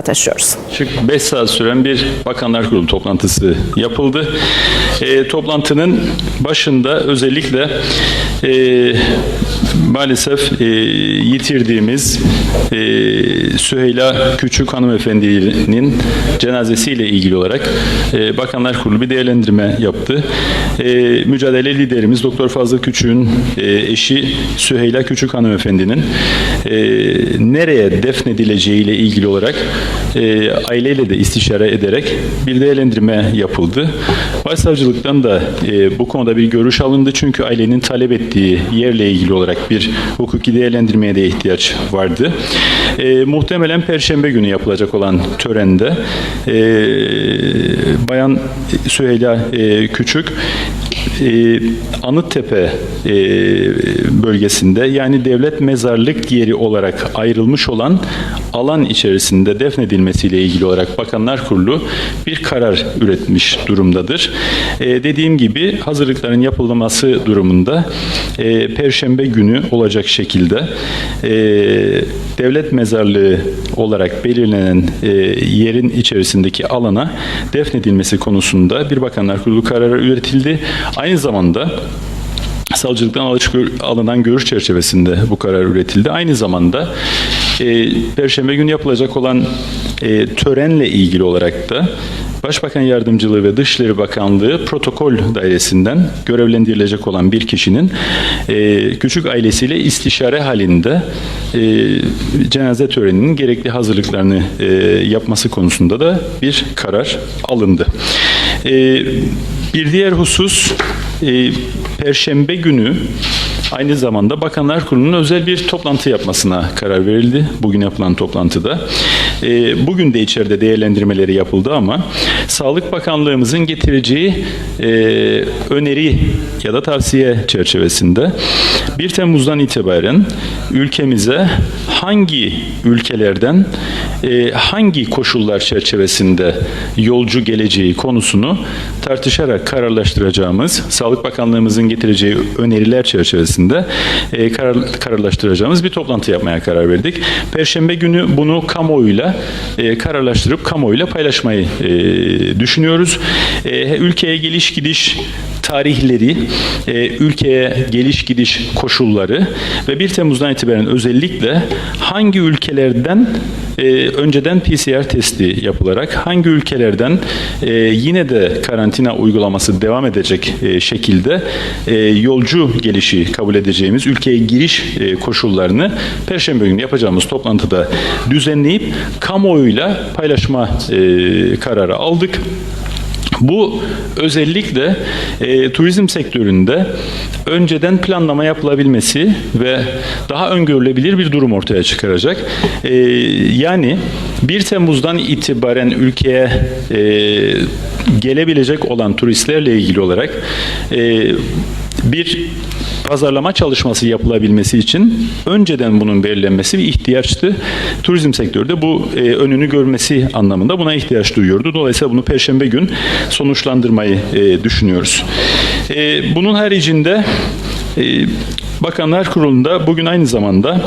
taşıyoruz. Yaklaşık 5 saat süren bir Bakanlar Kurulu toplantısı yapıldı. E, toplantının başında özellikle e, maalesef e, yitirdiğimiz e, Süheyla Küçük hanımefendinin cenazesiyle ilgili olarak e, Bakanlar Kurulu bir değerlendirme yaptı. E, mücadele liderimiz Doktor Fazıl Küçük'ün e, eşi Süheyla Küçük hanımefendinin e, nereye defnedileceğiyle ilgili olarak e, aileyle de istişare ederek bir değerlendirme yapıldı. Başsavcılıktan da e, bu konuda bir görüş alındı çünkü ailenin talep ettiği yerle ilgili olarak bir hukuki değerlendirmeye de ihtiyaç vardı. E, muhtemelen Perşembe günü yapılacak olan törende e, Bayan Süheyla e, Küçük e, Anıttepe e, bölgesinde yani devlet mezarlık yeri olarak ayrılmış olan alan içerisinde defnedilmesiyle ilgili olarak Bakanlar Kurulu bir karar üretmiş durumdadır. E, dediğim gibi hazırlıkların yapılması durumunda e, Perşembe günü olacak şekilde e, devlet mezarlığı olarak belirlenen e, yerin içerisindeki alana defnedilmesi konusunda bir Bakanlar Kurulu kararı üretildi. Aynı zamanda savcılıktan alınan görüş çerçevesinde bu karar üretildi. Aynı zamanda e, Perşembe günü yapılacak olan e, törenle ilgili olarak da Başbakan Yardımcılığı ve Dışişleri Bakanlığı protokol dairesinden görevlendirilecek olan bir kişinin e, küçük ailesiyle istişare halinde e, cenaze töreninin gerekli hazırlıklarını e, yapması konusunda da bir karar alındı. E, bir diğer husus e, Perşembe günü aynı zamanda Bakanlar Kurulu'nun özel bir toplantı yapmasına karar verildi. Bugün yapılan toplantıda. E, bugün de içeride değerlendirmeleri yapıldı ama Sağlık Bakanlığımızın getireceği e, öneri ya da tavsiye çerçevesinde 1 Temmuz'dan itibaren ülkemize hangi ülkelerden e, hangi koşullar çerçevesinde yolcu geleceği konusunu tartışarak kararlaştıracağımız, Sağlık Bakanlığımızın getireceği öneriler çerçevesinde e, karar, kararlaştıracağımız bir toplantı yapmaya karar verdik. Perşembe günü bunu kamuoyuyla e, kararlaştırıp kamuoyuyla paylaşmayı e, düşünüyoruz. E, ülkeye geliş gidiş tarihleri, e, ülkeye geliş gidiş koşulları ve 1 Temmuz'dan itibaren özellikle hangi ülkelerden e, önceden PCR testi yapılarak hangi ülkelerden e, yine de karantina uygulaması devam edecek e, şekilde e, yolcu gelişi kabul edeceğimiz ülkeye giriş e, koşullarını Perşembe günü yapacağımız toplantıda düzenleyip kamuoyuyla paylaşma e, kararı aldık. Bu özellikle e, turizm sektöründe önceden planlama yapılabilmesi ve daha öngörülebilir bir durum ortaya çıkaracak. E, yani 1 Temmuz'dan itibaren ülkeye e, gelebilecek olan turistlerle ilgili olarak e, bir pazarlama çalışması yapılabilmesi için önceden bunun belirlenmesi bir ihtiyaçtı. Turizm sektörü de bu e, önünü görmesi anlamında buna ihtiyaç duyuyordu. Dolayısıyla bunu Perşembe gün sonuçlandırmayı e, düşünüyoruz. E, bunun haricinde e, Bakanlar Kurulu'nda bugün aynı zamanda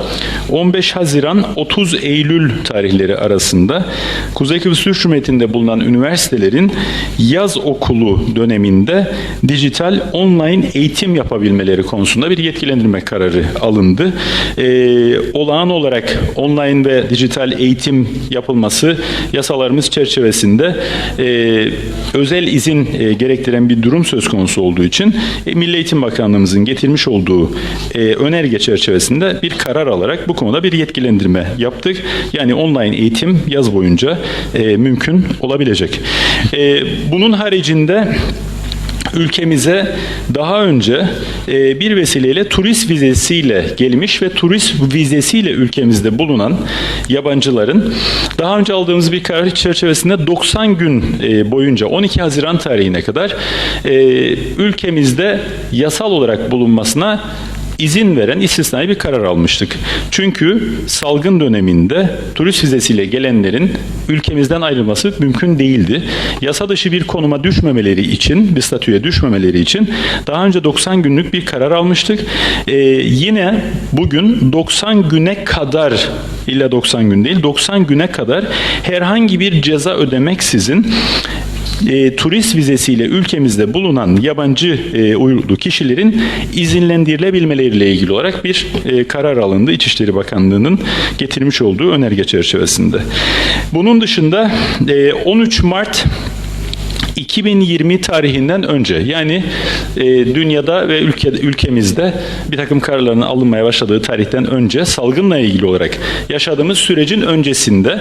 15 Haziran 30 Eylül tarihleri arasında Kuzey Kıbrıs Türk Cumhuriyeti'nde bulunan üniversitelerin yaz okulu döneminde dijital online eğitim yapabilmeleri konusunda bir yetkilendirme kararı alındı. Ee, olağan olarak online ve dijital eğitim yapılması yasalarımız çerçevesinde e, özel izin e, gerektiren bir durum söz konusu olduğu için e, Milli Eğitim Bakanlığımızın getirmiş olduğu e, önerge çerçevesinde bir karar alarak bu konuda bir yetkilendirme yaptık. Yani online eğitim yaz boyunca e, mümkün olabilecek. E, bunun haricinde ülkemize daha önce e, bir vesileyle turist vizesiyle gelmiş ve turist vizesiyle ülkemizde bulunan yabancıların daha önce aldığımız bir karar çerçevesinde 90 gün e, boyunca 12 Haziran tarihine kadar e, ülkemizde yasal olarak bulunmasına izin veren istisnai bir karar almıştık. Çünkü salgın döneminde turist vizesiyle gelenlerin ülkemizden ayrılması mümkün değildi. Yasa dışı bir konuma düşmemeleri için, bir statüye düşmemeleri için daha önce 90 günlük bir karar almıştık. Ee, yine bugün 90 güne kadar illa 90 gün değil 90 güne kadar herhangi bir ceza ödemeksizin e, turist vizesiyle ülkemizde bulunan yabancı e, uyruklu kişilerin izinlendirilebilmeleriyle ilgili olarak bir e, karar alındı. İçişleri Bakanlığı'nın getirmiş olduğu önerge çerçevesinde. Bunun dışında e, 13 Mart 2020 tarihinden önce yani e, dünyada ve ülke, ülkemizde bir takım kararların alınmaya başladığı tarihten önce salgınla ilgili olarak yaşadığımız sürecin öncesinde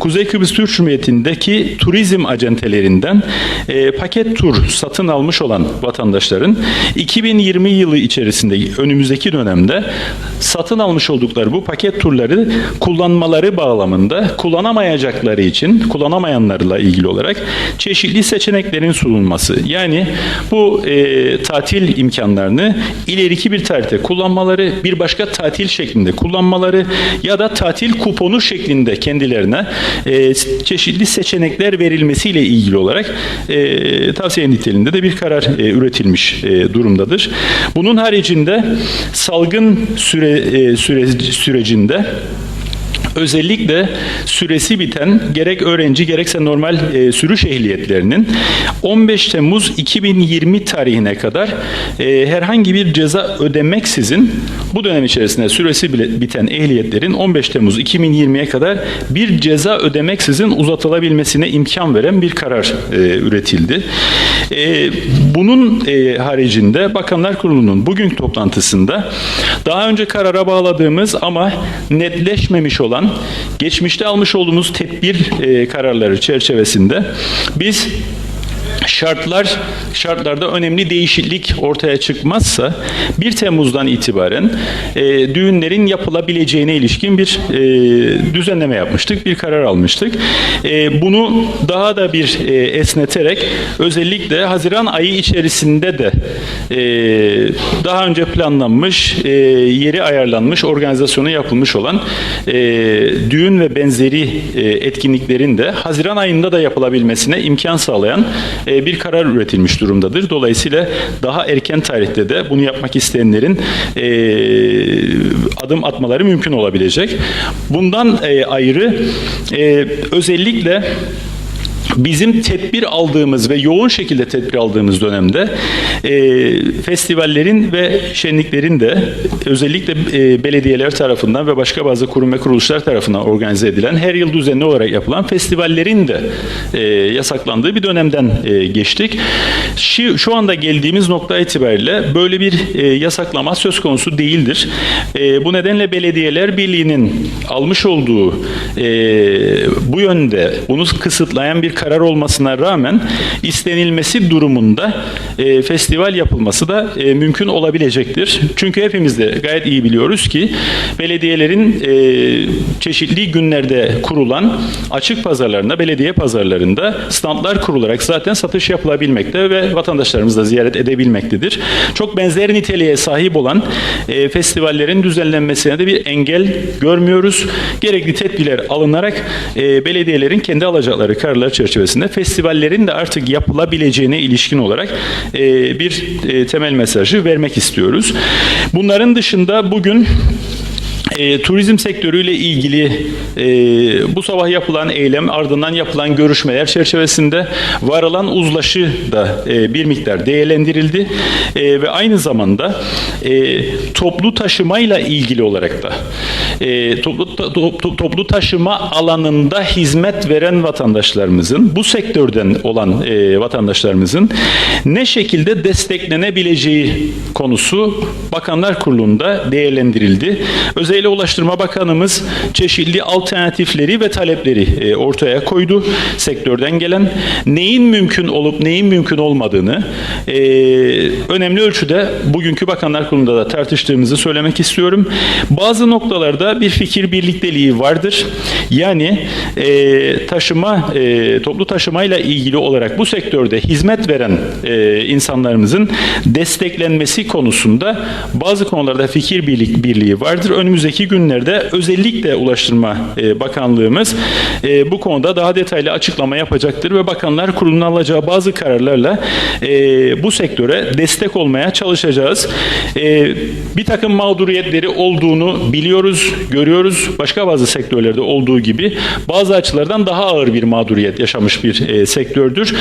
Kuzey Kıbrıs Türk Cumhuriyeti'ndeki turizm acentelerinden e, paket tur satın almış olan vatandaşların 2020 yılı içerisinde önümüzdeki dönemde satın almış oldukları bu paket turları kullanmaları bağlamında kullanamayacakları için kullanamayanlarla ilgili olarak çeşitli seçeneklerin sunulması. Yani bu e, tatil imkanlarını ileriki bir tarihte kullanmaları, bir başka tatil şeklinde kullanmaları ya da tatil kuponu şeklinde kendilerine e, çeşitli seçenekler verilmesiyle ilgili olarak e, tavsiye niteliğinde de bir karar e, üretilmiş e, durumdadır. Bunun haricinde salgın süre, e, süre sürecinde özellikle süresi biten gerek öğrenci gerekse normal e, sürüş ehliyetlerinin 15 Temmuz 2020 tarihine kadar e, herhangi bir ceza ödemeksizin bu dönem içerisinde süresi biten ehliyetlerin 15 Temmuz 2020'ye kadar bir ceza ödemeksizin uzatılabilmesine imkan veren bir karar e, üretildi. E, bunun e, haricinde Bakanlar Kurulu'nun bugünkü toplantısında daha önce karara bağladığımız ama netleşmemiş olan geçmişte almış olduğumuz tedbir e, kararları çerçevesinde biz şartlar şartlarda önemli değişiklik ortaya çıkmazsa 1 Temmuz'dan itibaren e, düğünlerin yapılabileceğine ilişkin bir e, düzenleme yapmıştık, bir karar almıştık. E, bunu daha da bir e, esneterek özellikle Haziran ayı içerisinde de e, daha önce planlanmış, e, yeri ayarlanmış, organizasyonu yapılmış olan e, düğün ve benzeri e, etkinliklerin de Haziran ayında da yapılabilmesine imkan sağlayan e, bir karar üretilmiş durumdadır. Dolayısıyla daha erken tarihte de bunu yapmak isteyenlerin e, adım atmaları mümkün olabilecek. Bundan e, ayrı e, özellikle Bizim tedbir aldığımız ve yoğun şekilde tedbir aldığımız dönemde e, festivallerin ve şenliklerin de özellikle e, belediyeler tarafından ve başka bazı kurum ve kuruluşlar tarafından organize edilen her yıl düzenli olarak yapılan festivallerin de e, yasaklandığı bir dönemden e, geçtik. Şu, şu anda geldiğimiz nokta itibariyle böyle bir e, yasaklama söz konusu değildir. E, bu nedenle Belediyeler Birliği'nin almış olduğu e, bu yönde bunu kısıtlayan bir karar olmasına rağmen istenilmesi durumunda e, festival yapılması da e, mümkün olabilecektir. Çünkü hepimiz de gayet iyi biliyoruz ki belediyelerin e, çeşitli günlerde kurulan açık pazarlarında, belediye pazarlarında standlar kurularak zaten satış yapılabilmekte ve vatandaşlarımız da ziyaret edebilmektedir. Çok benzer niteliğe sahip olan e, festivallerin düzenlenmesine de bir engel görmüyoruz. Gerekli tedbirler alınarak e, belediyelerin kendi alacakları kararlar çerçevesinde festivallerin de artık yapılabileceğine ilişkin olarak e, bir e, temel mesajı vermek istiyoruz. Bunların dışında bugün e, turizm sektörüyle ilgili e, bu sabah yapılan eylem ardından yapılan görüşmeler çerçevesinde varılan uzlaşı da e, bir miktar değerlendirildi E, ve aynı zamanda e, toplu taşımayla ilgili olarak da e, toplu, ta- to- toplu taşıma alanında hizmet veren vatandaşlarımızın bu sektörden olan e, vatandaşlarımızın ne şekilde desteklenebileceği konusu Bakanlar Kurulu'nda değerlendirildi. Özellikle Ulaştırma Bakanımız çeşitli alternatifleri ve talepleri e, ortaya koydu. Sektörden gelen neyin mümkün olup neyin mümkün olmadığını e, önemli ölçüde bugünkü Bakanlar Kurulu'nda da tartıştığımızı söylemek istiyorum. Bazı noktalarda bir fikir birlikteliği vardır. Yani e, taşıma, toplu taşımayla ilgili olarak bu sektörde hizmet veren insanlarımızın desteklenmesi konusunda bazı konularda fikir birliği vardır. Önümüzdeki günlerde özellikle Ulaştırma e, Bakanlığımız e, bu konuda daha detaylı açıklama yapacaktır ve Bakanlar Kurulu'nun alacağı bazı kararlarla e, bu sektöre destek olmaya çalışacağız. Bir takım mağduriyetleri olduğunu biliyoruz, görüyoruz. Başka bazı sektörlerde olduğu gibi bazı açılardan daha ağır bir mağduriyet yaşamış bir sektördür.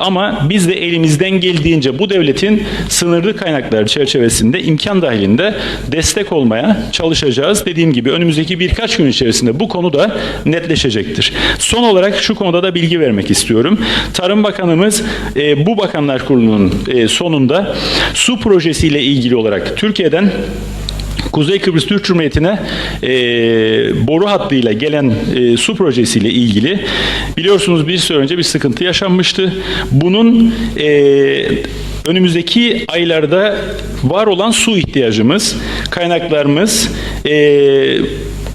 Ama biz de elimizden geldiğince bu devletin sınırlı kaynaklar çerçevesinde imkan dahilinde destek olmaya çalışacağız. Dediğim gibi önümüzdeki birkaç gün içerisinde bu konu da netleşecektir. Son olarak şu konuda da bilgi vermek istiyorum. Tarım Bakanımız e, bu Bakanlar Kurulu'nun e, sonunda su projesiyle ilgili olarak Türkiye'den Kuzey Kıbrıs Türk Cumhuriyeti'ne e, boru hattıyla gelen e, su projesiyle ilgili biliyorsunuz bir süre önce bir sıkıntı yaşanmıştı. Bunun e, önümüzdeki aylarda var olan su ihtiyacımız, kaynaklarımız, e,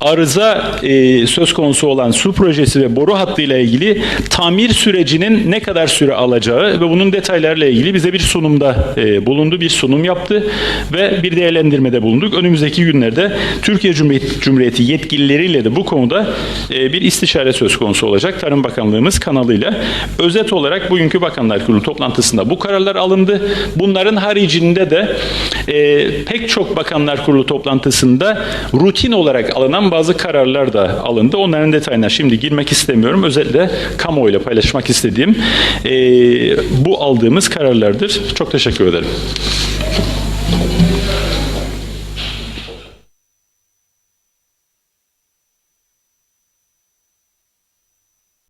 arıza e, söz konusu olan su projesi ve boru hattıyla ilgili tamir sürecinin ne kadar süre alacağı ve bunun detaylarıyla ilgili bize bir sunumda e, bulundu, bir sunum yaptı ve bir değerlendirmede bulunduk. Önümüzdeki günlerde Türkiye Cumhuriyeti, Cumhuriyeti yetkilileriyle de bu konuda e, bir istişare söz konusu olacak. Tarım Bakanlığımız kanalıyla. Özet olarak bugünkü Bakanlar Kurulu toplantısında bu kararlar alındı. Bunların haricinde de e, pek çok Bakanlar Kurulu toplantısında rutin olarak alınan bazı kararlar da alındı. Onların detayına şimdi girmek istemiyorum. Özellikle kamuoyuyla paylaşmak istediğim e, bu aldığımız kararlardır. Çok teşekkür ederim.